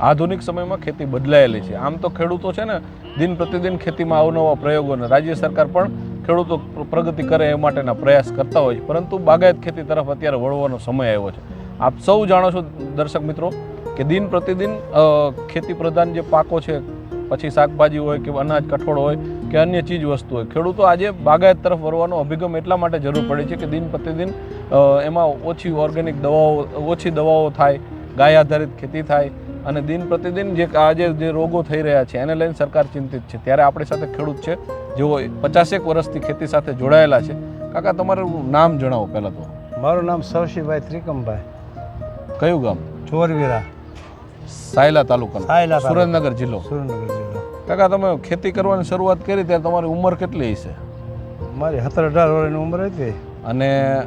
આધુનિક સમયમાં ખેતી બદલાયેલી છે. આમ તો ખેડૂતો છે ને, દિન પ્રતિદિન ખેતીમાં અવનવા પ્રયોગોને રાજ્ય સરકાર પણ ખેડૂતો પ્રગતિ કરે એ માટેના પ્રયાસ કરતા હોય છે. પરંતુ બાગાયત ખેતી તરફ અત્યારે વળવાનો સમય આવ્યો છે. આપ સૌ જાણો છો, દર્શક મિત્રો, કે દિન પ્રતિદિન ખેતી પ્રધાન જે પાકો છે, પછી શાકભાજી હોય કે અનાજ, કઠોળ હોય કે અન્ય ચીજ વસ્તુ હોય, ખેડૂતો આજે બાગાયત તરફ વળવાનો અભિગમ એટલા માટે જરૂર પડે છે કે દિન પ્રતિદિન એમાં ઓછી ઓર્ગેનિક દવાઓ, ઓછી દવાઓ થાય, ગાય આધારિત ખેતી થાય અને દિન પ્રતિદિન જે આજે જે રોગો થઈ રહ્યા છે એને લઈને સરકાર ચિંતિત છે. ત્યારે આપણી સાથે ખેડૂત છે જેઓ પચાસેક વર્ષથી ખેતી સાથે જોડાયેલા છે. કાકા તમારું નામ જણાવો પહેલાં તો. મારું નામ સવશીભાઈ ત્રિકમભાઈ. કયું ગામ? ચોરવીરા સાયલા તાલુકા સાયલા. સુરેન્દ્રનગર જિલ્લો. સુરેન્દ્રનગર જિલ્લો. કાકા તમે ખેતી કરવાની શરૂઆત કરી ત્યારે તમારી ઉંમર કેટલી હશે? મારી સત્તર અઢાર વર્ષની ઉંમર હતી. અને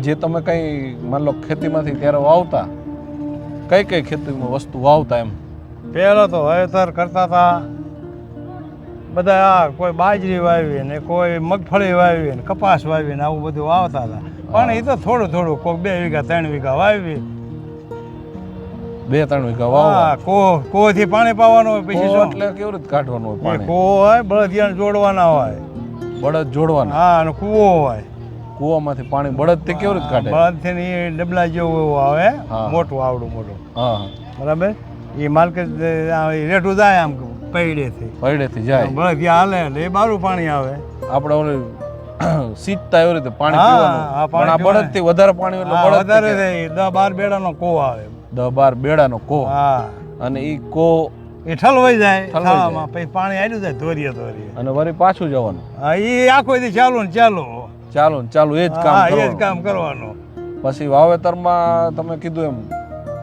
જે તમે કંઈ માન લો ખેતીમાંથી ત્યારે વાવતા કઈ કઈ ખેતીમાં વસ્તુ વાવતા એમ? પહેલાં તો વાવેતર કરતા હતા. બધા આ કોઈ બાજરી વાવી ને કોઈ મગફળી વાવી ને કપાસ વાવી ને આવું બધું વાવતા હતા. પણ એ તો થોડું થોડું કોઈ બે વીઘા ત્રણ વીઘા વાવી બે ત્રણ વીઘા વાવવા હા કો થી પાણી પાવાનું હોય પછી શું? એટલે કેવી રીતે કાઢવાનું હોય પાણી? કૂવો હોય બળદિયાને જોડવાના હોય. બળદ જોડવાના. હા અને કૂવો હોય. કૂવામાંથી પાણી બળદથી કેવી રીતે કાઢે? બળદથી ને એ ડબલા જેવું એવું આવે. મોટું આવડું મોટું. હા બરાબર? એ માલકે રેઠું જાય આમ પૈડેથી. પૈડેથી જાય. બળદ હાલે એટલે એ બારું પાણી આવે. આપણે ઓલું સીટતા એવી રીતે પાણી પીવાનું. પણ આ બળદથી બળદથી વધારે પાણી એટલે બળદ વધારે થાય. દસ બાર બેડાનો કો આવે. દસ બાર બેડાનો કો હા. અને એ કો એ ઠલવાઈ જાય ઠલવાઈ પછી પાણી આવ્યું જાય ધોરીએ ધોરીએ. અને વળી પાછું જવાનું. હા એ આખો દી ચાલુ ને ચાલુ. ચાલો ને ચાલુ એ જ કામ હા એ જ કરવાનું. કામ કરવાનું. પછી વાવેતરમાં તમે કીધું એમ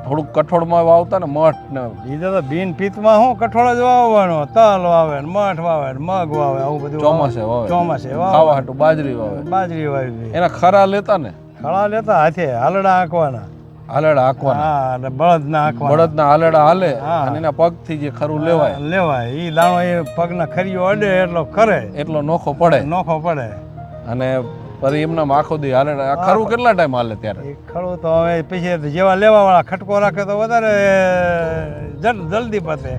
થોડુંક કઠોળમાં વાવતા ને મઠ ને બીજા તો બિન પિત્તમાં શું કઠોળ જ વાવવાનો? તલ વાવે ને મઠ વાવે ને મગ વાવે આવું બધું ચોમાસે વાવે. ચોમાસે ખાવા વાવે હાટું બાજરી વાવે. બાજરી વાવી એના ખરા લેતા ને? ખરા લેતા હાથે હાલડા આંકવાના હાલડા આંકવાના હા અને બળદ ના આંકવાના બળદના હાલડા હાલે. અને એના પગથી જે ખરું લેવાય. લેવાય. એ દાણો એ પગના ખરીઓ અડે એટલો કરે એટલો નોખો પડે. નોખો પડે. અને પછી એમના આખો દી હાલે. આ ખરું કેટલા ટાઈમ હાલે ત્યારે? ખરું તો હવે પછી જેવા લેવા વાળા ખટકો રાખે તો વધારે જલ્દી પતે.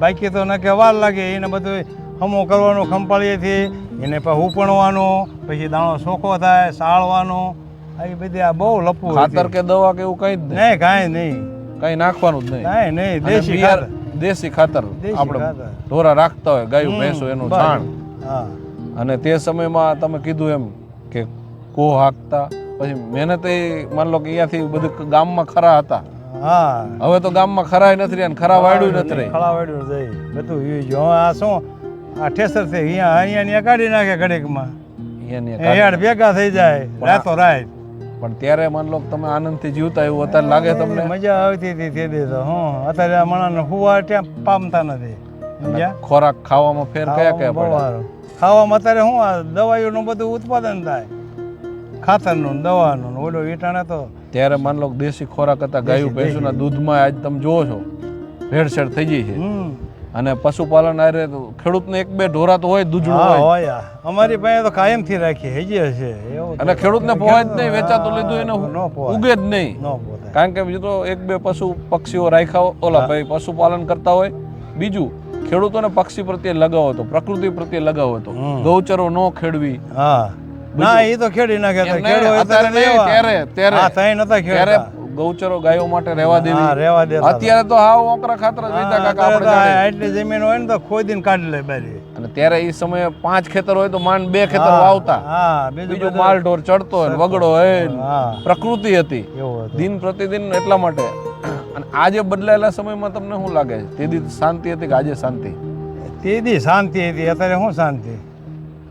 બાકી તો ન કે વાર લાગે એને બધું હમો કરવાનું ખંપાળીએથી એને પછી ઉપણવાનો પછી દાણો સોખો થાય સાળવાનો આવી બધી આ બહુ લપવું ખાતર કે દવા કે એવું કઈ જ નહીં? કાંઈ નહીં. કઈ નાખવાનું જ નહીં? કાંઈ નહીં દેશી ખાતર. દેશી ખાતર આપણે ઢોરા રાખતા હોય ગાયું ભેંસો એનું છાણ. હા. અને તે સમયમાં તમે કીધું એમ કે કો હાંકતા? પછી મહેનત એ માન લો કે અહીંયાથી બધું ગામમાં ખરા હતા. હા. હવે તો ગામમાં ખરાય નથી રહ્યા અને ખરા વાડ્યું નથી રહી ખરા વાડ્યું જઈ બધું ઈ જો આ શું આ ઠેસર છે અહીંયા અહીંયા ને કાઢી નાખે ઘડીકમાં. અહીંયા ભેગા થઈ જાય રાતો રાત. પણ ત્યારે માન લો તમે આનંદથી જીવતા એવું અત્યારે લાગે તમને? મજા આવતી હતી તે દે તો હું. અત્યારે માણસને હુવા ત્યાં પામતા નથી. સમજ્યા? ખોરાક ખાવામાં ફેર કયા કયા સારું. ખાવામાં અત્યારે શું આ દવાઈઓનું બધું ઉત્પાદન થાય. ખાતરનું દવાનું ઓલો વીટાણા તો ત્યારે માન લો દેશી ખોરાક હતા ગાયું ભેંસુના દૂધમાં આજ તમે જોવો છો ભેળસેળ થઈ ગઈ છે. અને પશુપાલન આરે ખેડૂતને એક બે ઢોરા તો હોય દૂધ હોય. હોય અમારી પાસે તો કાયમથી રાખી હજી હશે. અને ખેડૂતને પોહાય જ નહીં વેચાતું લીધું એને ઉગે જ નહીં. કારણ કે બીજું તો એક બે પશુ પક્ષીઓ રાખ્યા હોય, ઓલા ભાઈ પશુપાલન કરતા હોય બીજું ખેડૂતોને પક્ષી પ્રત્યે લગાવ હતો પ્રકૃતિ પ્રત્યે લગાવ હતો ગૌચરો ન ખેડવી. હા. ના એ તો ખેડી નાખે. ત્યારે ત્યારે. ગૌચરો ગાયો માટે રહેવા હા દેવી. રેવા દેતા અત્યારે તો હાવ ઓકરા ખાતર વેચતા કાકા આપણે આટલી જમીન હોય ને તો ખોદીને કાઢી લે બારી. અને ત્યારે એ સમયે પાંચ ખેતર હોય તો માંડ બે ખેતર વાવતા બીજું માલ ઢોર ચડતો હોય વગડો હોય પ્રકૃતિ હતી. દિન પ્રતિદિન એટલા માટે. અને આજે બદલાયેલા સમયમાં તમને શું લાગે છે? તે દી શાંતિ હતી કે આજે શાંતિ? તે દી શાંતિ હતી અત્યારે શું શાંતિ?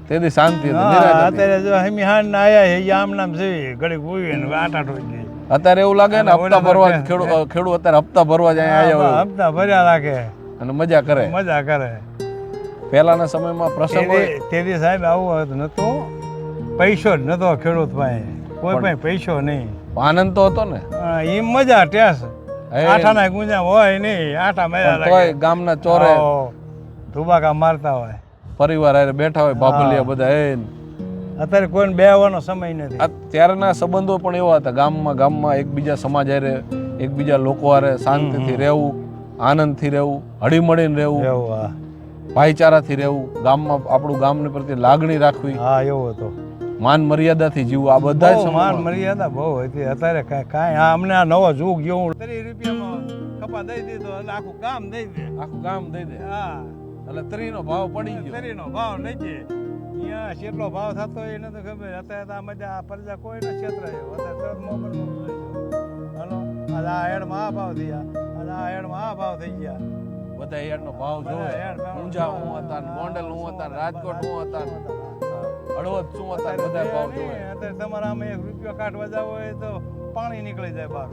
તે દી શાંતિ હા. અત્યારે જો હમિહાન ના આયા છે આમ નામ છે ઘડી ઉઈ ને આટા ઠોઈ દે અત્યારે એવું લાગે ને હપ્તા ભરવા ખેડૂત ખેડૂત અત્યારે હપ્તા ભરવા જાય આવ્યા હોય. હપ્તા ભર્યા રાખે અને મજા કરે. મજા કરે. પહેલાના સમયમાં પ્રસંગ તે- તે દી સાહેબ આવું હતું નતું પૈસો જ નતો ખેડૂત પાસે. કોઈ પાસે પૈસો નહીં. આનંદ તો હતો ને? એ મજા ટેસ. હે. આઠાના ગુંજા હોય નહીં આઠા પણ તોય ગામના ચોરે ધુબાકા મારતા હોય. પરિવાર હારે બેઠા હોય બાપલિયા બધા એ અત્યારે કોઈને બેવાનો સમય નથી. અત્યારના ત્યારના સંબંધો પણ એવા હતા ગામમાં ગામમાં એકબીજા સમાજ હારે એકબીજા લોકો હારે શાંતિથી રહેવું આનંદથી રહેવું હળીમળીને રહેવું ભાઈચારાથી રહેવું. ગામમાં આપણું ગામની પ્રત્યે લાગણી રાખવી. હા એવું હતું. માન મર્યાદાથી જીવવું આ બધા સમાન માન મર્યાદા બહુ હતી. અત્યારે કાંઈ કાંઈ આ અમને આ નવો યુગ હું ત્રીસ રૂપિયામાં કપા દઈ દીધો એટલે આખું ગામ દઈ દે. આખું ગામ દઈ દે? હા. એટલે ત્રીનો ભાવ પડી ગયો. શરીરનો ભાવ લઈ છે અહીંયા કેટલો ભાવ થતો હોય એ નથી ખબર. અત્યારે તો આ મજા આ પ્રજા કોઈ ના ક્ષેત્ર અત્યારે તરત મોબાઈલ હાલો? આજે આ હેડમાં આ ભાવ થયા. આજે આ હેડમાં આ ભાવ થઈ ગયા. બધા યારનો ભાવ જોવે. ઊંઝા હું હતા ગોંડલ હું હતા રાજકોટ હું હતા શું હતા બધા ભાવ જોવે. અત્યારે તમારા આમાં એક રૂપિયો કાઢવા જાવ હોય તો પાણી નીકળી જાય બહાર.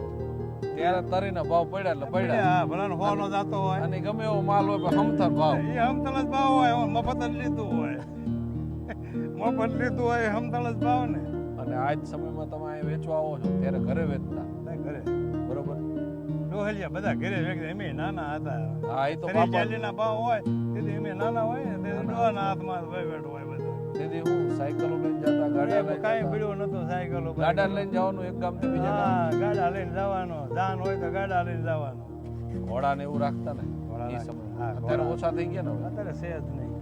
ત્યારે તરીના ભાવ પડ્યા એટલે પડ્યા. હા ભલાનો હોનો જાતો હોય. અને ગમે એવો માલ હોય પણ હમથર ભાવ. એ હમતલ જ ભાવ હોય મફત જ લીધું હોય. મફત લીધું હોય એ જ ભાવ ને અને આજ સમયમાં તમે અહીં વેચવા આવો છો ત્યારે ઘરે વેચતા. ઘરે. બરોબર? ડોહલિયા બધા ઘરે વેચતા એમે નાના હતા. હા એ તો બાપા ચાલીસના ભાવ હોય તેથી એમે નાના હોય ને તેથી ડોહાના હાથમાં વહીવટ હોય તેથી હું સાયકલો લઈને જતા ગાડા લઈને કાંઈ. પીડ્યું નતું સાયકલો ગાડા લઈને જવાનું એક ગામથી બીજા ગામ હા ગાડા લઈને જવાનું. જાન હોય તો ગાડા લઈને જવાનું. ઘોડા ને એવું રાખતા ને? અત્યારે ઓછા થઈ ગયા ને અત્યારે છે જ નહીં.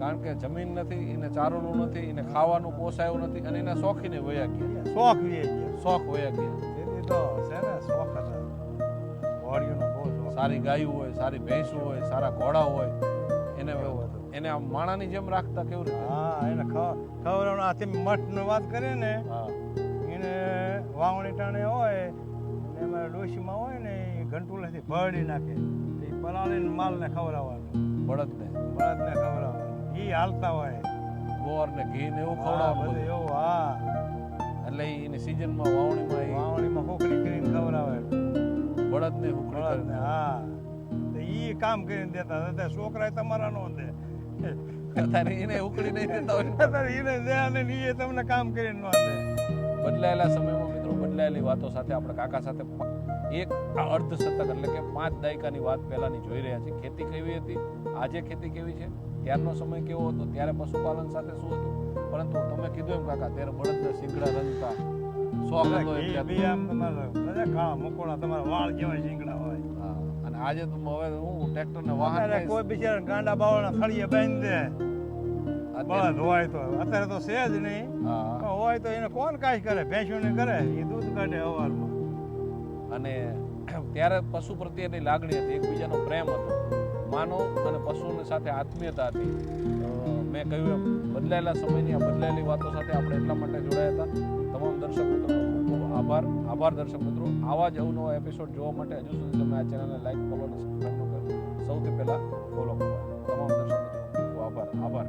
કારણ કે જમીન નથી એને ચારવાનું નથી એને ખાવાનું પોસાયું નથી અને એના શોખીને વયા ગયા. શોખ વીએ ગયા. શોખ વયા ગયા. તેથી તો છે ને શોખ હતા ઘોડીઓનો બહુ સારી ગાયું હોય સારી ભેંસું હોય સારા ઘોડા હોય એને. એને આમ માણાની જેમ રાખતા કેવું રીતે હા એને ખબર આથી મઠ વાત કરીએ ને એને વાવણી ટાણે હોય ને એમાં ડોશીમાં હોય ને એ ઘંટુલેથી ભરડી નાખે. એ પલાળીને માલને ખવડાવવાનું. બળદને. બળદને ખવડાવવાનું. ઘી હાલતા હોય. બોર ને ઘી ને એવું બધું ખવડાવવાનું એવું હા. એટલે એની સિઝનમાં વાવણીમાં વાવણીમાં હુકડી કરીને ખવડાવે. બળદને હુકડી કરીને હા. તો એ કામ કરીને દેતા હતા. છોકરા તમારા નો દે. અત્યારે એને ઉકળી નહીં દેતા હોય. અત્યારે એને દે અને તમને કામ કરીને નો બદલાયેલા સમયમાં મિત્રો બદલાયેલી વાતો સાથે આપણે કાકા સાથે એક આ અર્ધ એટલે કે પાંચ દાયકાની વાત પહેલાની જોઈ રહ્યા છે ખેતી કેવી હતી? આજે ખેતી કેવી છે? ત્યારનો સમય કેવો હતો? ત્યારે પશુપાલન સાથે શું હતું? પરંતુ તમે કીધું એમ કાકા ત્યારે બળદના શીંગડા રંગતા. શોખ હતો એટલે મકોડા તમારા વાળ જેવા શીંગડા હોય. હા. અને આજે તો હવે હું ટ્રેક્ટર ને વાહન કોઈ બિચારા ગાંડા બાવળા થળીએ બાંધી બળદ હોય તો. અત્યારે તો છે જ નહીં. હા. હોય તો એને કોણ કાંઈ કરે? ભેંસુને કરે? એ દૂધ કાઢે અવારમાં અને ત્યારે પશુ પ્રત્યેની લાગણી હતી. એકબીજાનો પ્રેમ હતો. માનવ અને પશુની સાથે આત્મીયતા હતી. મેં કહ્યું એમ બદલાયેલા સમયની આ બદલાયેલી વાતો સાથે આપણે એટલા માટે જોડાયા હતા. તમામ દર્શકો ખૂબ આભાર. આભાર દર્શક મિત્રો. આવા જ અવનવો એપિસોડ જોવા માટે હજુ સુધી તમે આ ચેનલને લાઈક ફોલો અને સબસ્ક્રાઈબ ન કરો સૌથી પહેલાં ફોલો કરો તમામ દર્શક મિત્રો આભાર. આભાર.